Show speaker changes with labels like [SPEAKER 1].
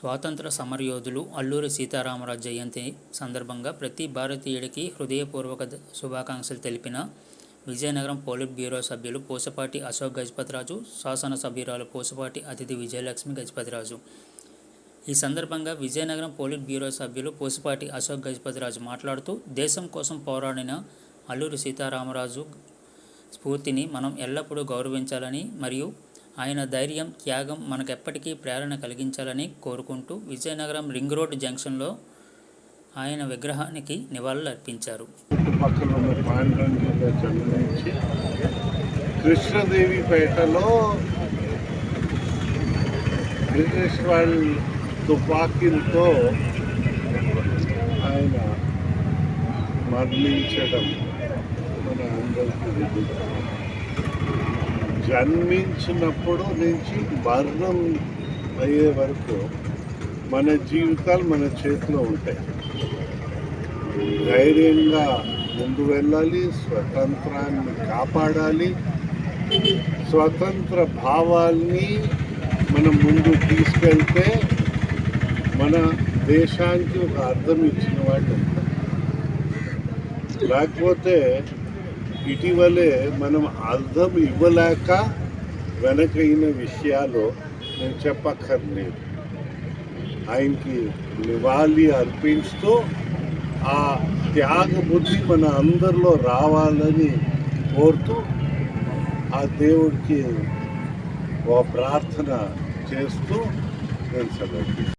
[SPEAKER 1] స్వాతంత్ర సమరయోధులు అల్లూరి సీతారామరాజు జయంతి సందర్భంగా ప్రతి భారతీయుడికి హృదయపూర్వక శుభాకాంక్షలు తెలిపిన విజయనగరం పోలిట్ బ్యూరో సభ్యులు పూసపాటి అశోక్ గజపతిరాజు శాసనసభ్యురాలు పూసపాటి అతిథి విజయలక్ష్మి గజపతిరాజు. ఈ సందర్భంగా విజయనగరం పోలిట్ బ్యూరో సభ్యులు పూసపాటి అశోక్ గజపతిరాజు మాట్లాడుతూ దేశం కోసం పోరాడిన అల్లూరి సీతారామరాజు స్ఫూర్తిని మనం ఎల్లప్పుడూ గౌరవించాలని మరియు ఆయన ధైర్యం త్యాగం మనకెప్పటికీ ప్రేరణ కలిగించాలని కోరుకుంటూ విజయనగరం రింగ్ రోడ్ జంక్షన్లో ఆయన విగ్రహానికి నివాళులర్పించారు
[SPEAKER 2] అర్పించారు. కృష్ణదేవిపేటలో బ్రిటిష్ వాళ్ళ తుపాకీలతో ఆయన మరణించడం మన అందరికీ జన్మించినప్పుడు నుంచి మరణం అయ్యే వరకు మన జీవితాలు మన చేతిలో ఉంటాయి. ధైర్యంగా ముందు వెళ్ళాలి స్వతంత్రాన్ని కాపాడాలి స్వతంత్ర భావాల్ని మనం ముందు తీసుకెళ్తే మన దేశానికి ఒక అర్థం ఇచ్చిన వాళ్ళు లేకపోతే ఇటీవలే మనం అర్థం ఇవ్వలేక వెనకైన విషయాలు నేను చెప్పక్కర్లేదు. ఆయనకి నివాళి అర్పించుతూ ఆ త్యాగ బుద్ధి మన అందరిలో రావాలని కోరుతూ ఆ దేవుడికి ఓ ప్రార్థన చేస్తూ నేను సెలవు